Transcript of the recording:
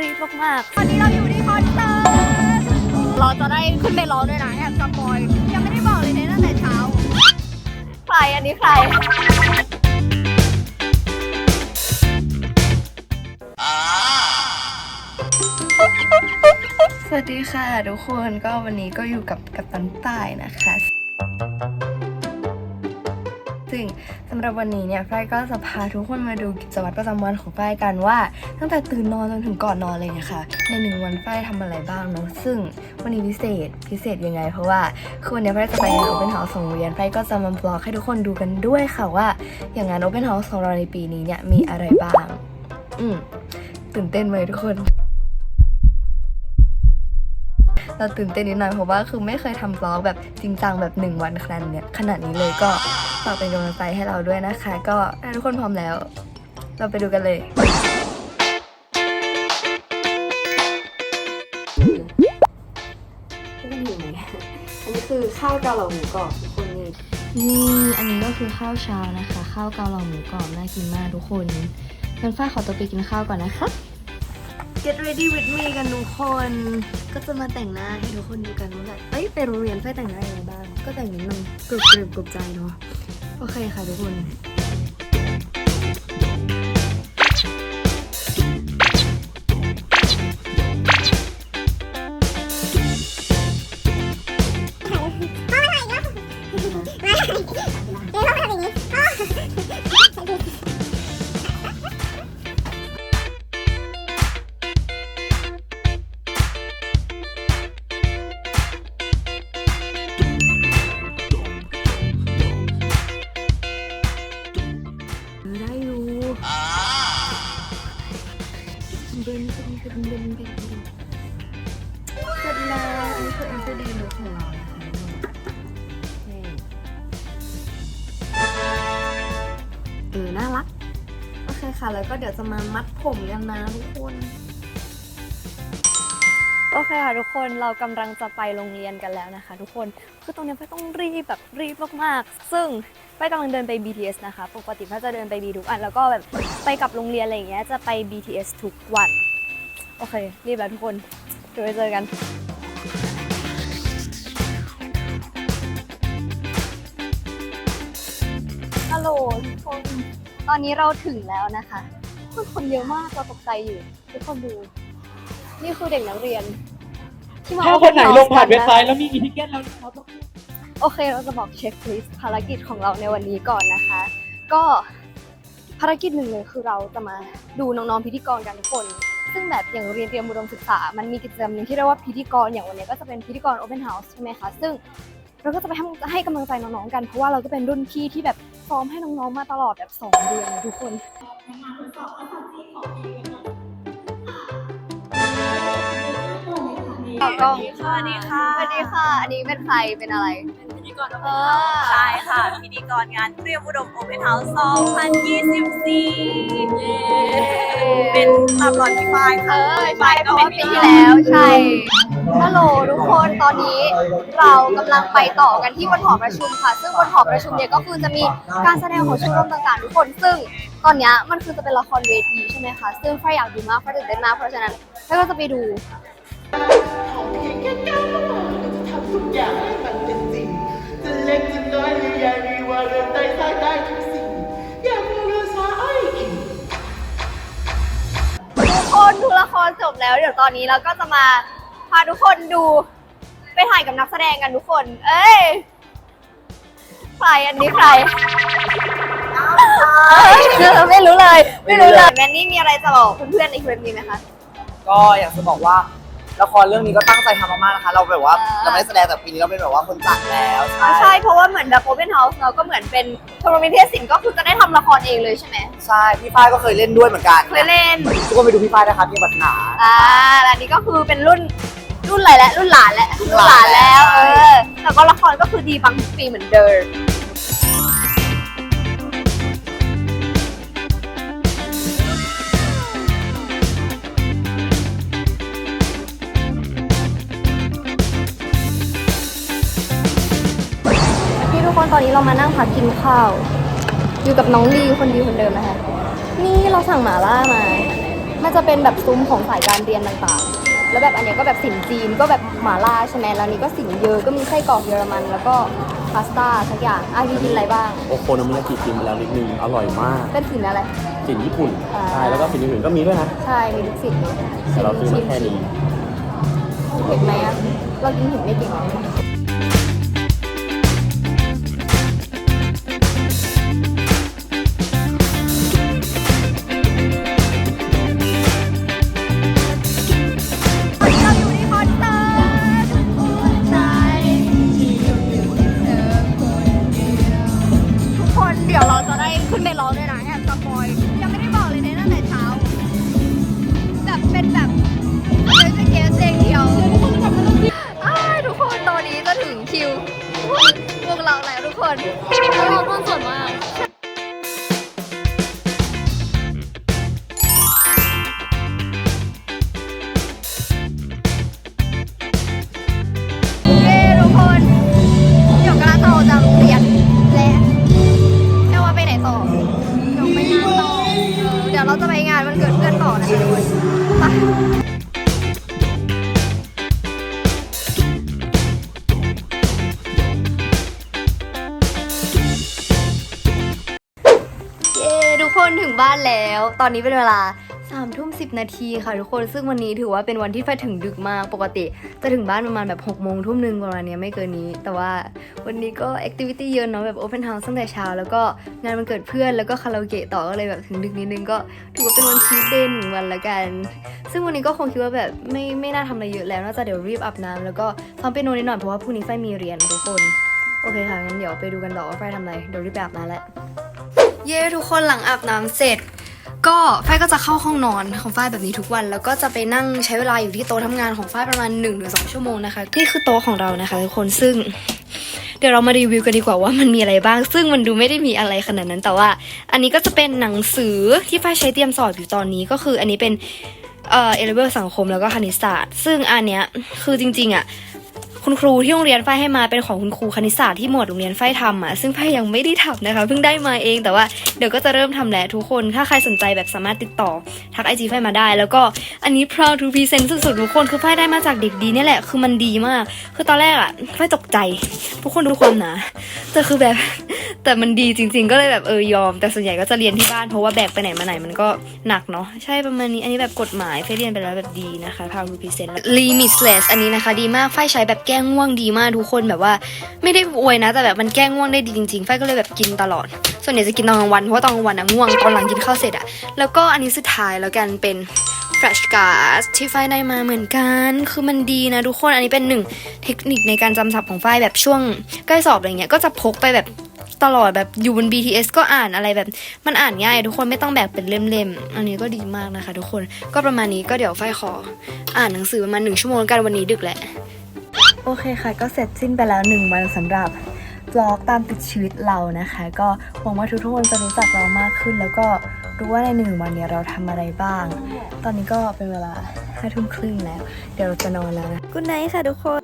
รีบมากๆตอนนี้เราอยู่ที่คอนเสิร์ตเราจะได้ขึ้นไปร้องด้วยนะแอบสปอยยังไม่ได้บอกเลยเนี่ยตั้งแต่เช้าใครอันนี้ใครสวัสดีค่ะทุกคนก็วันนี้ก็อยู่กับกัปตันใต้นะคะ ซึ่งสำหรับวันนี้เนี่ยฝ้ายก็จะพาทุกคนมาดูกิจวัตรประจำวันของฝ้ายกันว่า ตั้งแต่ตื่นนอนจนถึงก่อนนอนเลยนะคะในหนึ่งวันฝ้ายทำอะไรบ้างเนาะซึ่งวันนี้พิเศษพิเศษยังไง เพราะว่าคือวันนี้ฝ้ายจะไปงาน Open House ของโรงเรียนฝ้ายก็จะมาบล็อกให้ทุกคนดูกันด้วยค่ะว่า อย่างงาน Open House ของเราในปีนี้เนี่ยมีอะไรบ้าง อืมตื่นเต้นไหมทุกคน เราตื่นเต้นนิดหน่อยเพราะว่าคือไม่เคยทำบล็อกแบบจริงจังแบบหนึ่งวันขนาดเนี้ยขนาดนี้เลยก็ฝากเป็นกำลังใจให้เราด้วยนะคะ ก็ถ้าทุกคนพร้อมแล้ว เราไปดูกันเลยอันนี้คือข้าวเกาเหลาหมูกรอบทุกคนนี่นี่อันนี้ก็คือข้าวเช้านะคะ ข้าวเกาเหลาหมูกรอบน่ากินมากทุกคนงั้นฝ้ายขอตัวไปกินข้าวก่อนนะคะ Get ready with me กันทุกคน ก็จะมาแต่งหน้าให้ทุกคนดูกันว่าแบบเอ้ยไปโรงเรียนไปแต่งหน้ายังไรบ้าง ก็แต่งนิดนึงกรุบกรุบกรุบใจเนาะ โอเคค่ะทุกคน เบนเบนเบนเบนเบนเสร็จแล้วอันนี้คือ everyday look ของเรานะคะนี่เออ น่ารัก โอเคค่ะ แล้วก็เดี๋ยวจะมามัดผมกันนะทุกคน อเคค่ะทุกคนเรากำลังจะไปโรงเรียนกันแล้วนะคะ ทุกคนคือตรงนี้ไฟต้องรีบแบบรีบมากๆ ซึ่งไฟกำลังเดินไป BTS นะคะ ปกติไฟจะเดินไป B ทุกอันแล้วก็แบบไปกับโรงเรียนอะไรอย่างเงี้ยจะไป BTS ทุกวัน โอเค รีบแล้วทุกคนเดี๋ยวไปเจอกันฮัลโหลทุกคนตอนนี้เราถึงแล้วนะคะคนคนเยอะมากเราตกใจอยู่ทุกคนดู นี่คือเด็กนักเรียน ที่มาถ้าคนไหนลงผ่านเว็บไซต์แล้วมีอีทิเกตแล้วเขาต้องโอเคเราจะบอกเช็คลิสต์ภารกิจของเราในวันนี้ก่อนนะคะ ก็ภารกิจหนึ่งเลยคือเราจะมาดูน้องๆพิธีกรกันทุกคน ซึ่งแบบอย่างโรงเรียนเตรียมอุดมศึกษา มันมีกิจกรรมหนึ่งที่เรียกว่าพิธีกรอย่างวันนี้ก็จะเป็นพิธีกร Open House ใช่ไหมคะซึ่งเราก็จะไปให้ให้กำลังใจน้องๆกัน เพราะว่าเราก็เป็นรุ่นพี่ที่แบบซ้อมให้น้องๆมาตลอดแบบสองเดือนนะทุกคน ต่อกล้องสวัสดีค่ะ สวัสดีค่ะ อันนี้เป็นใคร เป็นอะไร เป็นพิธีกรเออใช่ค่ะ พิธีกรงานเตรียมอุดมโอเ n นเฮาส์2024เป็นตามรอยพี่ฝ้ายเอค่ะอใช่เพราะว่าปีที่แล้วใช่ฮัลโหลทุกคนตอนนี้เรากำลังไปต่อกันที่บนหอประชุมค่ะ ซึ่งบนหอประชุมเนี่ยก็คือจะมีการแสดงของชมรมต่างๆ ทุกคน ซึ่งตอนเนี้ยมันคือจะเป็นละครเวทีใช่ไหมคะ ซึ่งใครอยากดูมากใครตื่นเต้นมากเพราะฉะนั้นใครก็จะไปดู เพียงแค่ก้าวเข้ามาเราจะทำทุกอย่างให้มันเป็นจริง จะเล็กจะน้อยหรือใหญ่หรือว่าเดินใต้สร้างได้ทุกสิ่ง อย่ามัวเรือช้าอ้อยอิงทุกคนดูละครจบแล้ว เดี๋ยวตอนนี้เราก็จะมาพาทุกคนดูไปถ่ายกับนักแสดงกันทุกคน เอ้ยใครอันนี้ใครเออไม่รู้เลย ไม่รู้เลยแมนนี่มีอะไรจะบอกเพื่อนๆในคลิปนี้ไหมคะ ก็อยากจะบอกว่า ละครเรื่องนี้ก็ตั้งใจทำมากๆนะคะ เราแบบว่าอ่า เราไม่ได้แสดงแต่ปีนี้เราเป็นแบบว่าคนจัดแล้วใช่ ใช่เพราะว่าเหมือนแบบ Open House เราก็เหมือนเป็นชมรมนิเทศศิลป์ก็คือจะได้ทำละครเองเลยใช่ไหมใช่พี่ฝ้ายก็เคยเล่นด้วยเหมือนกันเคยเล่น ทุกคนไปดูพี่ฝ้ายนะคะที่บัตนา อ่าแล้วอันนี้ก็คือเป็นรุ่นรุ่นอะไรแล้วรุ่นหลานแล้วรุ่นหลานแล้วแล้วเออแต่ก็ละครก็คือดีบางทุกปีเหมือนเดิม อนนี้เรามานั่งพักกินข้าว อยู่กับน้องลีคนดีคนเดิมนะคะ นี่เราสั่งหมาล่ามา มันจะเป็นแบบซุ้มของสายการเรียนต่างๆ แล้วแบบอันเนี้ยก็แบบสินจีนก็แบบหม่าล่าใช่ไหมแล้วอันนี้ก็สินเยอะก็มีไส้กรอกเยอรมัน แล้วก็พาสต้าสักอย่างอะพี่กินอะไรบ้าง โอโคโนมิยากิชิมมาแล้วนิดนึง อร่อยมากเป็นสินอะไร สินญี่ปุ่น อ่า ใช่ แล้วก็สินอื่นๆก็มีด้วยนะ ใช่มีทุกสินเลยแต่เราซื้อมาแค่นี้เห็นไหมอะเรากินเห็นไม่เก่งหรอก แล้วทุกคนแล้วเราคนส่วนมากเย้ทุกคนเดี๋ยวกำลังจะออกจากโรงเรียนและเรียกว่าไปไหนต่อเดี๋ยวไปงานต่อ เดี๋ยวเราจะไปงานวันเกิดเพื่อนต่อนะคะทุกคนไป คนถึงบ้านแล้ว ตอนนี้เป็นเวลา3ามทุ่มสินาทีค่ะทุกคนซึ่งวันนี้ถือว่าเป็นวันที่ไฟถึงดึกมากปกติ จะถึงบ้านประมาณแบบ6กโมงทุ่มหนึ่งประมาณนี้ไม่เกินนี้ แต่ว่าวันนี้ก็แอคทิวิตี้เยอะเนาะแบบโอเพนเฮาส์ตั้งแต่เช้า แล้วก็งานวันเกิดเพื่อนแล้วก็คาราโอเกะต่อก็เลยแบบถึงดึกนิดนึงก็ถือว่าเป็นวันชีทเดย์หนึ่งวันละกัน ซึ่งวันนี้ก็คงคิดว่าแบบไม่ไม่น่าทำอะไรเยอะแล้วน่าจะเดี๋ยวรีบอาบน้ำแล้วก็ซ้อมเปียโนนิดหน่อยเพราะว่าพรุ่งนี้ไฟมีเรียนทุกคนโอเคค่ะงั้นเดี๋ยวไปดูกันต่อว่าไฟทำอะไรเดี๋ยวรีบไปอาบน้ำแล้ว เย้ทุกคนหลังอาบน้ำเสร็จ ก็ฝ้ายก็จะเข้าห้องนอนของฝ้ายแบบนี้ทุกวัน แล้วก็จะไปนั่งใช้เวลาอยู่ที่โต๊ะทำงานของฝ้ายประมาณ1นถึงสชั่วโมงนะคะนี่คือโต๊ะของเรานะคะทุกคนซึ่ง เดี๋ยวเรามารีวิวกันดีกว่าว่ามันมีอะไรบ้าง ซึ่งมันดูไม่ได้มีอะไรขนาดนั้นแต่ว่า อันนี้ก็จะเป็นหนังสือที่ฝ้ายใช้เตรียมสอบอยู่ตอนนี้ก็คืออันนี้เป็นเอ่อเอเลเวอร์สังคมแล้วก็คณิตศาสตร์ ซึ่งอันเนี้ยคือจริงๆอะ คุณครูที่โรงเรียนฝ้ายให้มาเป็นของคุณครูคณิตศาสตร์ที่หมวดโรงเรียนฝ้ายทำอะซึ่งฝ้ายยังไม่ได้ทำนะคะเพิ่งได้มาเองแต่ว่าเดี๋ยวก็จะเริ่มทำแหละทุกคนถ้าใครสนใจแบบสามารถติดต่อทักไอจีฝ้ายมาได้ แล้วก็อันนี้ proud to present สุดๆทุกคนคือฝ้ายได้มาจากเด็กดีนี่แหละคือมันดีมาก คือตอนแรกอะฝ้ายตกใจ ทุกคนดูความหนาแต่คือแบบแต่มันดีจริง ๆ ก็เลยแบบเออยอม แต่ส่วนใหญ่ก็จะเรียนที่บ้านเพราะว่าแบกไปไหนมาไหนมันก็หนักเนาะใช่ประมาณนี้อันนี้แบบกฎหมายฝ้ายเรียนไปแล้วแบบดีนะคะ proud to present limitless อันนี้นะคะ ดีมากฝ้ายใช้แบบแก้ง่วงดีมากทุกคนแบบว่า ไม่ได้อวยนะ แต่แบบมันแก้ง่วงได้ดีจริงๆฝ้ายก็เลยแบบกินตลอด ส่วนใหญ่จะกินตอนกลางวันเพราะว่าตอนกลางวันอะง่วงตอนหลังกินข้าวเสร็จอะแล้วก็อันนี้สุดท้ายแล้วกันเป็น Flash Cards ที่ฝ้ายได้มาเหมือนกัน คือมันดีนะทุกคนอันนี้เป็นหนึ่งเทคนิคในการจำศัพท์ของฝ้ายแบบช่วงใกล้สอบอะไรเงี้ยก็จะพกไปแบบตลอดแบบอยู่บน BTS ก็อ่านอะไรแบบมันอ่านง่าย ทุกคนไม่ต้องแบกเป็นเล่มๆ อันนี้ก็ดีมากนะคะ ทุกคนก็ประมาณนี้ก็เดี๋ยวฝ้ายขอ อ่านหนังสือประมาณหนึ่งชั่วโมงแล้วกันวันนี้ดึกแหละ โอเคค่ะ ก็เสร็จสิ้นไปแล้วหนึ่งวันสำหรับบล็อกตามติดชีวิตเรานะคะ ก็หวังว่าทุกทุกคนจะรู้จักเรามากขึ้น แล้วก็รู้ว่าในหนึ่งวันเนี้เราทำอะไรบ้าง ตอนนี้ก็เป็นเวลาห้าทุ่มครึ่งแล้ว เดี๋ยวเราจะนอนแล้วนะกุ๊ดไนท์ค่ะทุกคน